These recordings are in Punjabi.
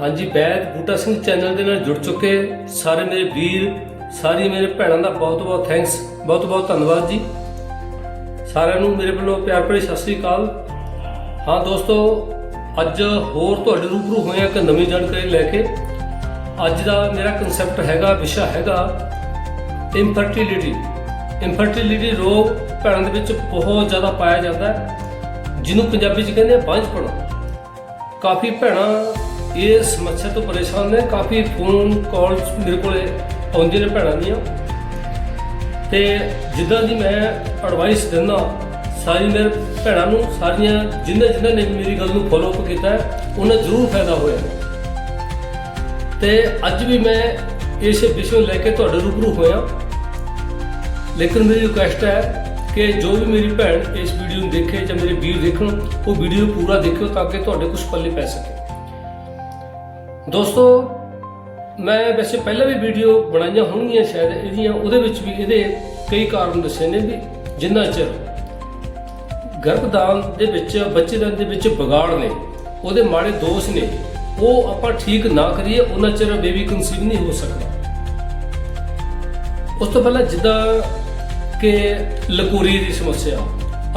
ਹਾਂਜੀ, ਬੈਦ ਬੂਟਾ ਸਿੰਘ ਚੈਨਲ ਦੇ ਨਾਲ ਜੁੜ ਚੁੱਕੇ ਸਾਰੇ ਮੇਰੇ ਵੀਰ ਸਾਰੀ ਮੇਰੇ ਭੈਣਾਂ ਦਾ ਬਹੁਤ ਬਹੁਤ ਥੈਂਕਸ ਬਹੁਤ ਬਹੁਤ ਧੰਨਵਾਦ ਜੀ। ਸਾਰਿਆਂ ਨੂੰ ਮੇਰੇ ਵੱਲੋਂ ਪਿਆਰ ਭਰੀ ਸਤਿ ਸ੍ਰੀ ਅਕਾਲ। ਹਾਂ ਦੋਸਤੋ, ਅੱਜ ਹੋਰ ਤੁਹਾਡੇ ਰੂਬਰੂ ਹੋਏ ਹਾਂ ਇੱਕ ਨਵੀਂ ਜਾਣਕਾਰੀ ਲੈ ਕੇ। ਅੱਜ ਦਾ ਮੇਰਾ ਕਨਸੈਪਟ ਹੈਗਾ, ਵਿਸ਼ਾ ਹੈਗਾ ਇਨਫਰਟੀਲਿਟੀ ਇਨਫਰਟੀਲਿਟੀ ਰੋਗ ਭੈਣਾਂ ਦੇ ਵਿੱਚ ਬਹੁਤ ਜ਼ਿਆਦਾ ਪਾਇਆ ਜਾਂਦਾ ਹੈ, ਜਿਹਨੂੰ ਪੰਜਾਬੀ 'ਚ ਕਹਿੰਦੇ ਆ ਬਾਂਝਪਣਾ। ਕਾਫੀ ਭੈਣਾਂ ਇਹ ਸਮੱਸਿਆ ਤੋਂ ਪਰੇਸ਼ਾਨ ਨੇ, ਕਾਫੀ ਫੋਨ ਕਾਲਸ ਮੇਰੇ ਕੋਲੇ ਆਉਂਦੀਆਂ ਨੇ ਭੈਣਾਂ ਦੀਆਂ। ਤੇ ਜਿੱਦਾਂ ਦੀ ਮੈਂ ਐਡਵਾਈਸ ਦਿੰਦਾ, ਸਾਰੀ ਮੇਰੇ ਭੈਣਾਂ ਨੂੰ, ਸਾਰੀਆਂ ਜਿੰਨੇ ਜਿੰਨੇ ਨੇ ਮੇਰੀ ਗੱਲ ਨੂੰ ਫੋਲੋ ਅਪ ਕੀਤਾ, ਉਹਨਾਂ ਜ਼ਰੂਰ ਫਾਇਦਾ ਹੋਇਆ। ਤੇ ਅੱਜ ਵੀ ਮੈਂ ਇਸ ਵਿਸ਼ੇ ਨੂੰ ਲੈ ਕੇ ਤੁਹਾਡੇ ਰੂਬਰੂ ਹੋਇਆ। ਲੇਕਿਨ ਮੇਰੀ ਰਿਕੁਐਸਟ ਹੈ ਕਿ ਜੋ ਵੀ ਮੇਰੀ ਭੈਣ ਇਸ ਵੀਡੀਓ ਨੂੰ ਦੇਖੇ ਜਾਂ ਮੇਰੇ ਵੀਰ ਦੇਖਣ, ਉਹ ਵੀਡੀਓ ਪੂਰਾ ਦੇਖਿਓ ਤਾਂ ਕਿ ਤੁਹਾਡੇ ਕੁਝ ਪੱਲੇ ਪੈ ਸਕੇ। ਦੋਸਤੋ ਮੈਂ ਵੈਸੇ ਪਹਿਲਾਂ ਵੀ ਵੀਡੀਓ ਬਣਾਈਆਂ ਹੋਣਗੀਆਂ ਸ਼ਾਇਦ ਇਹਦੀਆਂ ਉਹਦੇ ਵਿੱਚ ਵੀ ਇਹਦੇ ਕਈ ਕਾਰਨ ਦੱਸੇ ਨੇ ਵੀ ਜਿੰਨਾ ਚਿਰ ਗਰਭਦਾਨ ਦੇ ਵਿੱਚ ਬੱਚੇ ਦੇ ਵਿੱਚ ਵਿਗਾੜ ਨੇ ਉਹਦੇ ਮਾੜੇ ਦੋਸ਼ ਨੇ ਉਹ ਆਪਾਂ ਠੀਕ ਨਾ ਕਰੀਏ ਉਹਨਾਂ ਚਿਰ ਬੇਬੀ ਕਨਸੀਵ ਨਹੀਂ ਹੋ ਸਕਦਾ। ਉਸ ਤੋਂ ਪਹਿਲਾਂ ਜਿੱਦਾਂ ਕਿ ਲਕੂਰੀ ਦੀ ਸਮੱਸਿਆ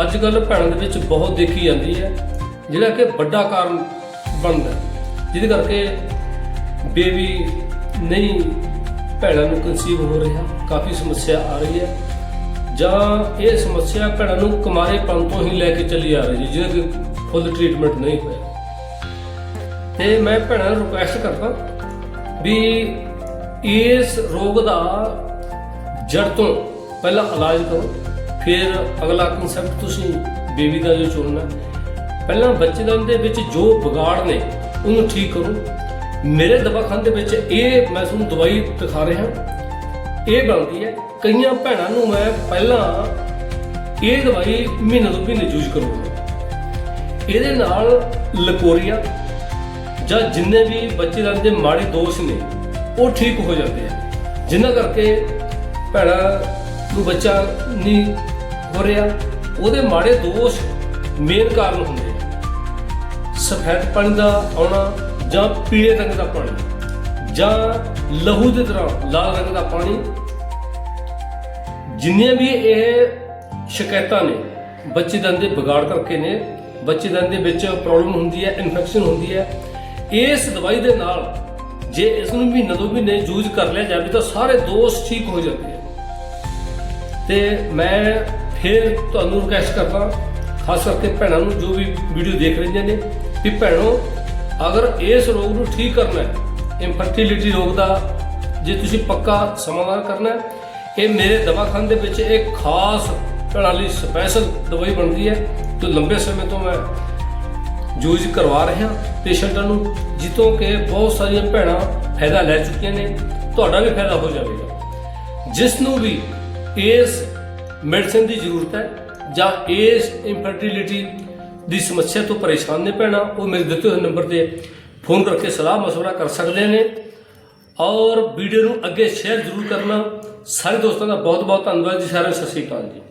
ਅੱਜ ਕੱਲ ਭੈਣਾਂ ਦੇ ਵਿੱਚ ਬਹੁਤ ਦੇਖੀ ਜਾਂਦੀ ਹੈ ਜਿਹੜਾ ਕਿ ਵੱਡਾ ਕਾਰਨ ਬਣਦਾ ਹੈ, ਜਿਹਦੇ ਕਰਕੇ ਬੇਬੀ ਨਹੀਂ ਭੈਣਾਂ ਨੂੰ ਕਨਸੀਵ ਹੋ ਰਿਹਾ, ਕਾਫੀ ਸਮੱਸਿਆ ਆ ਰਹੀ ਹੈ। ਜਾਂ ਇਹ ਸਮੱਸਿਆ ਭੈਣਾਂ ਨੂੰ ਕੁਮਾਰੇਪਣ ਤੋਂ ਹੀ ਲੈ ਕੇ ਚੱਲੀ ਆ ਰਹੀ ਹੈ ਜਿਹਦਾ ਫੁੱਲ ਟ੍ਰੀਟਮੈਂਟ ਨਹੀਂ ਹੋਇਆ। ਤੇ ਮੈਂ ਭੈਣਾਂ ਨੂੰ ਰਿਕੁਐਸਟ ਕਰਦਾ ਵੀ ਇਸ ਰੋਗ ਦਾ ਜੜ ਤੋਂ ਪਹਿਲਾਂ ਇਲਾਜ ਕਰੋ, ਫਿਰ ਅਗਲਾ ਕਨਸੈਪਟ ਤੁਸੀਂ ਬੇਬੀ ਦਾ ਜੋ ਚੁਣਨਾ। ਪਹਿਲਾਂ ਬੱਚੇਦਾਨ ਦੇ ਵਿੱਚ ਜੋ ਵਿਗਾੜ ਨੇ ਉਹਨੂੰ ਠੀਕ ਕਰੋ। ਮੇਰੇ ਦਵਾਖਾਨ ਦੇ ਵਿੱਚ ਇਹ ਮੈਂ ਤੁਹਾਨੂੰ ਦਵਾਈ ਦਿਖਾ ਰਿਹਾ। ਇਹ ਬਣਦੀ ਹੈ, ਕਈਆਂ ਭੈਣਾਂ ਨੂੰ ਮੈਂ ਪਹਿਲਾਂ ਇਹ ਦਵਾਈ ਮਹੀਨੇ ਤੋਂ ਮਹੀਨੇ ਯੂਜ਼ ਕਰੂੰਗਾ ਇਹਦੇ ਨਾਲ ਲਕੋਰੀਆ ਜਾਂ ਜਿੰਨੇ ਵੀ ਬੱਚੇਦਾਨ ਦੇ ਮਾੜੇ ਦੋਸ਼ ਨੇ, ਉਹ ਠੀਕ ਹੋ ਜਾਂਦੇ ਆ। ਜਿਨ੍ਹਾਂ ਕਰਕੇ ਭੈਣਾਂ ਨੂੰ ਬੱਚਾ ਨਹੀਂ ਹੋ ਰਿਹਾ, ਉਹਦੇ ਮਾੜੇ ਦੋਸ਼ ਮੇਨ ਕਾਰਨ ਹੁੰਦੇ ਸਫੈਦ ਪਾਣੀ ਦਾ ਆਉਣਾ ਜਾਂ ਪੀਲੇ ਰੰਗ ਦਾ ਪਾਣੀ ਜਾਂ ਲਹੂ ਦੇ ਦੌਰਾਨ ਲਾਲ ਰੰਗ ਦਾ ਪਾਣੀ ਜਿੰਨੀਆਂ ਵੀ ਇਹ ਸ਼ਿਕਾਇਤਾਂ ਨੇ ਬੱਚੇਦਾਨ ਦੇ ਵਿਗਾੜ ਕਰਕੇ ਨੇ, ਬੱਚੇ ਦੰਦ ਦੇ ਵਿੱਚ ਪ੍ਰੋਬਲਮ ਹੁੰਦੀ ਹੈ ਇਨਫੈਕਸ਼ਨ ਹੁੰਦੀ ਹੈ, ਇਸ ਦਵਾਈ ਦੇ ਨਾਲ ਜੇ ਇਸ ਨੂੰ ਮਹੀਨੇ ਦੋ ਮਹੀਨੇ ਯੂਜ਼ ਕਰ ਲਿਆ ਜਾਵੇ ਤਾਂ ਸਾਰੇ ਦੋਸ਼ ਠੀਕ ਹੋ ਜਾਂਦੇ ਆ। ਤੇ ਮੈਂ ਫਿਰ ਤੁਹਾਨੂੰ ਰਿਕਵੈਸਟ ਕਰਦਾ, ਖਾਸ ਕਰਕੇ ਭੈਣਾਂ ਨੂੰ ਜੋ ਵੀ ਵੀਡੀਓ ਦੇਖ ਰਹੀਆਂ ਨੇ ਵੀ ਭੈਣੋ, ਅਗਰ ਇਸ ਰੋਗ ਨੂੰ ਠੀਕ ਕਰਨਾ ਹੈ ਇਨਫਰਟੀਲਿਟੀ ਰੋਗ ਦਾ, ਜੇ ਤੁਸੀਂ ਪੱਕਾ ਸਮਾਧਾਨ ਕਰਨਾ ਹੈ, ਇਹ ਮੇਰੇ ਦਵਾਖਾਨ ਦੇ ਵਿੱਚ ਇੱਕ ਖਾਸ ਭੈਣਾਂ ਲਈ ਸਪੈਸ਼ਲ ਦਵਾਈ ਬਣਦੀ ਹੈ, ਜੋ ਲੰਬੇ ਸਮੇਂ ਤੋਂ ਮੈਂ ਯੂਜ਼ ਕਰਵਾ ਰਿਹਾ, ਪੇਸ਼ੈਂਟਾਂ ਨੂੰ ਜਿੱਤੋਂ ਕਿ ਬਹੁਤ ਸਾਰੀਆਂ ਭੈਣਾਂ ਫਾਇਦਾ ਲੈ ਚੁੱਕੀਆਂ ਨੇ, ਤੁਹਾਡਾ ਵੀ ਫਾਇਦਾ ਹੋ ਜਾਵੇਗਾ। ਜਿਸ ਨੂੰ ਵੀ ਇਸ ਮੈਡੀਸਿਨ ਦੀ ਜ਼ਰੂਰਤ ਹੈ, ਜਾਂ ਇਸ ਇਨਫਰਟੀਲਿਟੀ ਦੀ ਸਮੱਸਿਆ ਤੋਂ ਪਰੇਸ਼ਾਨ ਨੇ ਭੈਣਾਂ ਉਹ ਮੇਰੇ ਦਿੱਤੇ ਹੋਏ ਨੰਬਰ ਤੇ ਫੋਨ ਕਰਕੇ ਸਲਾਹ مشورہ ਕਰ ਸਕਦੇ ਨੇ ਔਰ ਵੀਡੀਓ ਨੂੰ ਅੱਗੇ ਸ਼ੇਅਰ ਜ਼ਰੂਰ ਕਰਨਾ ਸਾਰੇ ਦੋਸਤਾਂ ਦਾ ਬਹੁਤ ਬਹੁਤ ਧੰਨਵਾਦ ਜੀ ਸਾਰਿਆਂ ਨੂੰ ਸਤਿ ਸ਼੍ਰੀ ਅਕਾਲ ਜੀ